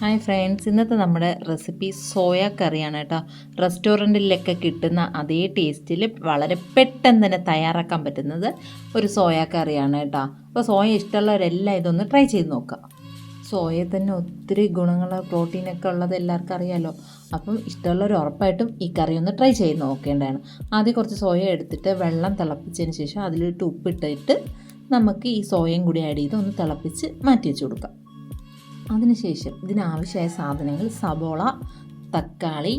Hi friends ഇന്നത്തെ നമ്മുടെ recipe soya കറിയാണ് കേട്ടോ. റെസ്റ്റോറന്റിലൊക്കെ കിട്ടുന്ന അതേ ടേസ്റ്റിൽ വളരെ പെട്ടെന്ന് തന്നെ തയ്യാറാക്കാൻ പറ്റുന്നത് ഒരു സോയ കറിയാണ് കേട്ടോ. അപ്പോൾ സോയ ഇഷ്ടമുള്ളവരെല്ലാം ഇതൊന്ന് ട്രൈ ചെയ്ത് നോക്കുക സോയ തന്നെ ഒത്തിരി ഗുണങ്ങൾ പ്രോട്ടീനൊക്കെ ഉള്ളത് എല്ലാവർക്കും അറിയാമല്ലോ അപ്പം ഇഷ്ടമുള്ളവർ ഉറപ്പായിട്ടും ഈ കറി ഒന്ന് ട്രൈ ചെയ്ത് നോക്കേണ്ടതാണ്. ആദ്യം കുറച്ച് സോയ എടുത്തിട്ട് വെള്ളം തിളപ്പിച്ചതിന് ശേഷം അതിലിട്ട് ഉപ്പിട്ടിട്ട് നമുക്ക് ഈ സോയയും കൂടി ആഡ് ചെയ്ത് ഒന്ന് തിളപ്പിച്ച് മാറ്റി വെച്ച് കൊടുക്കാം. അതിനുശേഷം ഇതിനാവശ്യമായ സാധനങ്ങൾ സബോള തക്കാളി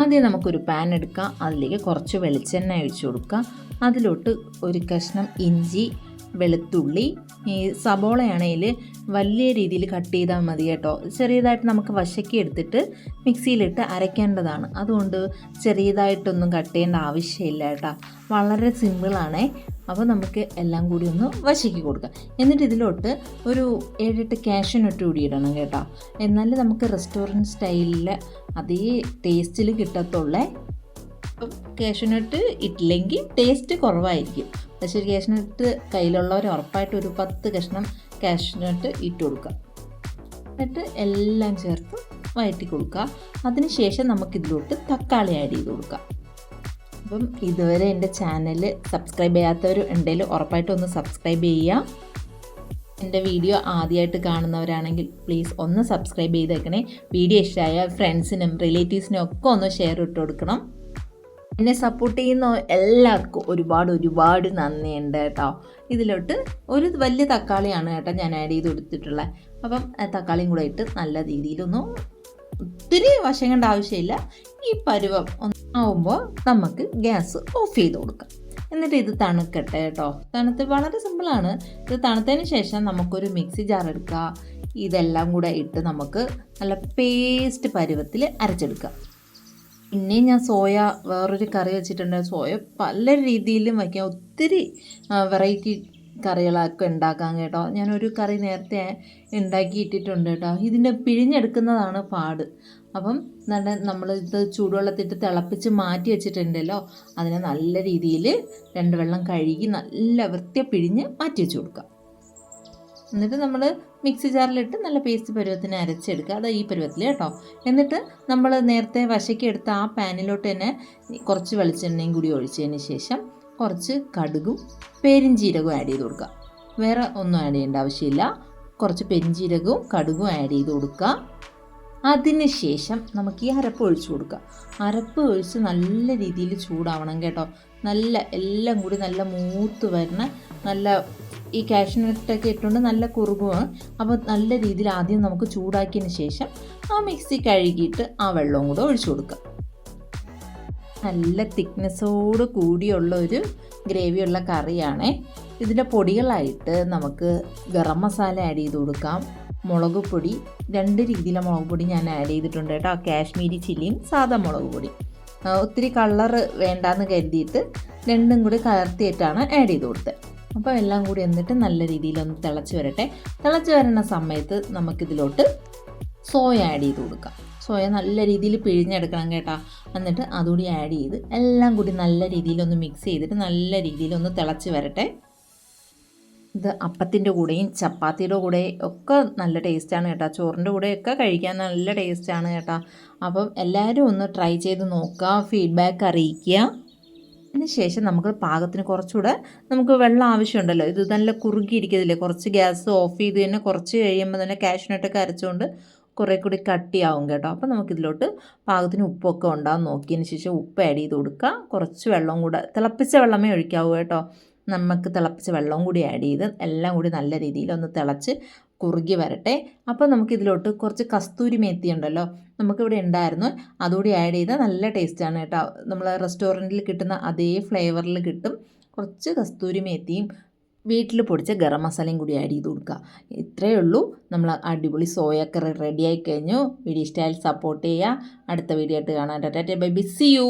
ആദ്യം നമുക്കൊരു പാൻ എടുക്കാം. അതിലേക്ക് കുറച്ച് വെളിച്ചെണ്ണ ഒഴിച്ചു കൊടുക്കുക അതിലോട്ട് ഒരു കഷ്ണം ഇഞ്ചി വെളുത്തുള്ളി. ഈ സബോളയാണെങ്കിൽ വലിയ രീതിയിൽ കട്ട് ചെയ്താൽ മതി കേട്ടോ. ചെറിയതായിട്ട് നമുക്ക് വശക്കി എടുത്തിട്ട് മിക്സിയിലിട്ട് അരയ്ക്കേണ്ടതാണ്. അതുകൊണ്ട് ചെറിയതായിട്ടൊന്നും കട്ട് ചെയ്യേണ്ട ആവശ്യമില്ല കേട്ടോ. വളരെ സിമ്പിളാണേ അപ്പോൾ നമുക്ക് എല്ലാം കൂടി ഒന്ന് വശക്കി കൊടുക്കാം. എന്നിട്ട് ഇതിലോട്ട് ഒരു ഏഴെട്ട് കാഷ്യനട്ട് കൂടി ഇടണം കേട്ടോ. എന്നാലും നമുക്ക് റെസ്റ്റോറന്റ് സ്റ്റൈലിൽ അതേ ടേസ്റ്റിൽ കിട്ടത്തുള്ള കാഷ്യനട്ട് ഇട്ടില്ലെങ്കിൽ ടേസ്റ്റ് കുറവായിരിക്കും. പക്ഷേ കാഷ്യനട്ട് കയ്യിലുള്ളവർ ഉറപ്പായിട്ട് ഒരു പത്ത് കഷ്ണം കാഷ്യനട്ട് ഇട്ട് കൊടുക്കുക എന്നിട്ട് എല്ലാം ചേർത്ത് വഴറ്റി കൊടുക്കുക അതിനുശേഷം നമുക്കിതിലോട്ട് തക്കാളി ആഡ് ചെയ്ത് കൊടുക്കാം. അപ്പം ഇതുവരെ എന്റെ ചാനൽ സബ്സ്ക്രൈബ് ചെയ്യാത്തവർ ഉണ്ടെങ്കിൽ ഉറപ്പായിട്ടും ഒന്ന് സബ്സ്ക്രൈബ് ചെയ്യുക. എന്റെ വീഡിയോ ആദ്യമായിട്ട് കാണുന്നവരാണെങ്കിൽ പ്ലീസ് ഒന്ന് സബ്സ്ക്രൈബ് ചെയ്തേക്കണേ. വീഡിയോ ഇഷ്ടമായ ഫ്രണ്ട്സിനും റിലേറ്റീവ്സിനും ഒക്കെ ഒന്ന് ഷെയർ ഇട്ട് കൊടുക്കണം. എന്നെ സപ്പോർട്ട് ചെയ്യുന്ന എല്ലാവർക്കും ഒരുപാട് ഒരുപാട് നന്ദിയുണ്ട് കേട്ടോ. ഇതിലോട്ട് ഒരു വലിയ തക്കാളിയാണ് കേട്ടോ ഞാൻ ആഡ് ചെയ്ത് കൊടുത്തിട്ടുള്ളത്. അപ്പം തക്കാളിയും കൂടെ ഇട്ട് നല്ല രീതിയിലൊന്ന് ഒത്തിരി വശങ്ങേണ്ട ആവശ്യമില്ല. ഈ പരുവം ആവുമ്പോൾ നമുക്ക് ഗ്യാസ് ഓഫ് ചെയ്ത് കൊടുക്കാം. എന്നിട്ട് ഇത് തണുക്കട്ടെ കേട്ടോ. തണുത്ത് വളരെ സിമ്പിളാണ് ഇത് തണുത്തതിന് ശേഷം നമുക്കൊരു മിക്സി ജാർ എടുക്കുക. ഇതെല്ലാം കൂടെ ഇട്ട് നമുക്ക് നല്ല പേസ്റ്റ് പരുവത്തിൽ അരച്ചെടുക്കാം പിന്നെയും ഞാൻ സോയ വേറൊരു കറി വെച്ചിട്ടുണ്ട്. സോയ പല രീതിയിലും വയ്ക്കാം. ഒത്തിരി വെറൈറ്റി കറികളൊക്കെ ഉണ്ടാക്കാം കേട്ടോ. ഞാനൊരു കറി നേരത്തെ ഉണ്ടാക്കി ഇട്ടിട്ടുണ്ട് കേട്ടോ. ഇതിന്റെ പിഴിഞ്ഞെടുക്കുന്നതാണ് പാട്. അപ്പം നല്ല നമ്മൾ ഇത് ചൂടുവെള്ളത്തിട്ട് തിളപ്പിച്ച് മാറ്റി വെച്ചിട്ടുണ്ടല്ലോ അതിനെ നല്ല രീതിയിൽ രണ്ട് വെള്ളം കഴുകി നല്ല വൃത്തിയ പിഴിഞ്ഞ് മാറ്റി വെച്ച് കൊടുക്കുക. എന്നിട്ട് നമ്മൾ മിക്സി ജാറിലിട്ട് നല്ല പേസ്റ്റ് പരുവത്തിന് അരച്ചെടുക്കുക. അത് ഈ പരുവത്തിൽ കേട്ടോ. എന്നിട്ട് നമ്മൾ നേരത്തെ വശക്കെടുത്ത ആ പാനിലോട്ട് തന്നെ കുറച്ച് വെളിച്ചെണ്ണയും കൂടി ഒഴിച്ചതിന് ശേഷം കുറച്ച് കടുകും പെരിഞ്ചീരകവും ആഡ് ചെയ്ത് കൊടുക്കുക. വേറെ ഒന്നും ആഡ് ചെയ്യേണ്ട ആവശ്യമില്ല. കുറച്ച് പെരിഞ്ചീരകവും കടുകും ആഡ് ചെയ്ത് കൊടുക്കുക. അതിന് ശേഷം നമുക്ക് ഈ അരപ്പ് ഒഴിച്ചു കൊടുക്കുക. അരപ്പ് ഒഴിച്ച് നല്ല രീതിയിൽ ചൂടാവണം കേട്ടോ. നല്ല എല്ലാം കൂടി നല്ല മൂത്ത് വരണ നല്ല ഈ കാഷ്നട്ടൊക്കെ ഇട്ടുകൊണ്ട് നല്ല കുറുകുമാണ്. അപ്പോൾ നല്ല രീതിയിൽ ആദ്യം നമുക്ക് ചൂടാക്കിയതിന് ശേഷം ആ മിക്സി കഴുകിയിട്ട് ആ വെള്ളവും കൂടെ ഒഴിച്ചു കൊടുക്കുക. നല്ല തിക്നെസ്സോട് കൂടിയുള്ള ഒരു ഗ്രേവിയുള്ള കറിയാണ്. ഇതിന്റെ പൊടികളായിട്ട് നമുക്ക് ഗരം മസാല ആഡ് ചെയ്ത് കൊടുക്കാം. മുളക് പൊടി രണ്ട് രീതിയിലെ മുളക് പൊടി ഞാൻ ആഡ് ചെയ്തിട്ടുണ്ട് കേട്ടോ. കാശ്മീരി ചില്ലിയും സാധാ മുളക് പൊടി. ഒത്തിരി കളർ വേണ്ടാന്ന് കരുതിയിട്ട് രണ്ടും കൂടി കലർത്തിയിട്ടാണ് ആഡ് ചെയ്ത് കൊടുത്തത്. അപ്പോൾ എല്ലാം കൂടി എന്നിട്ട് നല്ല രീതിയിലൊന്ന് തിളച്ച് വരട്ടെ. തിളച്ച് വരുന്ന സമയത്ത് നമുക്കിതിലോട്ട് സോയ ആഡ് ചെയ്ത് കൊടുക്കാം. സോയ നല്ല രീതിയിൽ പിഴിഞ്ഞെടുക്കണം കേട്ടോ. എന്നിട്ട് അതുകൂടി ആഡ് ചെയ്ത് എല്ലാം കൂടി നല്ല രീതിയിലൊന്ന് മിക്സ് ചെയ്തിട്ട് നല്ല രീതിയിലൊന്ന് തിളച്ച് വരട്ടെ. ഇത് അപ്പത്തിന്റെ കൂടെയും ചപ്പാത്തിയുടെ കൂടെ ഒക്കെ നല്ല ടേസ്റ്റാണ് കേട്ടോ. ചോറിന്റെ കൂടെയൊക്കെ കഴിക്കാൻ നല്ല ടേസ്റ്റാണ് കേട്ടോ. അപ്പം എല്ലാവരും ഒന്ന് ട്രൈ ചെയ്ത് നോക്കുക ഫീഡ്ബാക്ക് അറിയിക്കുക. അതിന് ശേഷം നമുക്ക് പാകത്തിന് കുറച്ചുകൂടെ നമുക്ക് വെള്ളം ആവശ്യമുണ്ടല്ലോ. ഇത് നല്ല കുറുകിയിരിക്കത്തില്ലേ കുറച്ച് ഗ്യാസ് ഓഫ് ചെയ്ത് തന്നെ കുറച്ച് കഴിയുമ്പോൾ തന്നെ കാഷ്നട്ടൊക്കെ അരച്ചുകൊണ്ട് കുറേ കൂടി കട്ടിയാവും കേട്ടോ. അപ്പോൾ നമുക്കിതിലോട്ട് പാകത്തിന് ഉപ്പൊക്കെ ഉണ്ടാകും നോക്കിയതിന് ശേഷം ഉപ്പ് ആഡ് ചെയ്ത് കൊടുക്കുക. കുറച്ച് വെള്ളം കൂടെ തിളപ്പിച്ച വെള്ളമേ ഒഴിക്കാവൂ കേട്ടോ. നമുക്ക് തിളപ്പിച്ച വെള്ളവും കൂടി ആഡ് ചെയ്ത് എല്ലാം കൂടി നല്ല രീതിയിൽ ഒന്ന് തിളച്ച് കുറുകി വരട്ടെ. അപ്പോൾ നമുക്കിതിലോട്ട് കുറച്ച് കസ്തൂരി മേത്തി ഉണ്ടല്ലോ നമുക്കിവിടെ ഉണ്ടായിരുന്നു. അതുകൂടി ആഡ് ചെയ്താൽ നല്ല ടേസ്റ്റാണ് കേട്ടോ. നമ്മൾ റെസ്റ്റോറന്റിൽ കിട്ടുന്ന അതേ ഫ്ലേവറിൽ കിട്ടും. കുറച്ച് കസ്തൂരി മേത്തിയും വീട്ടിൽ പൊടിച്ച ഗരം മസാലയും കൂടി ആഡ് ചെയ്ത് കൊടുക്കുക. ഇത്രയേ ഉള്ളൂ. നമ്മൾ അടിപൊളി സോയക്കറി റെഡി ആയി കഴിഞ്ഞു. വീഡിയോ ഇഷ്ടമായാൽ സപ്പോർട്ട് ചെയ്യുക. അടുത്ത വീഡിയോ ആയിട്ട് കാണാൻ ടാറ്റ ബൈ ബിസ് യു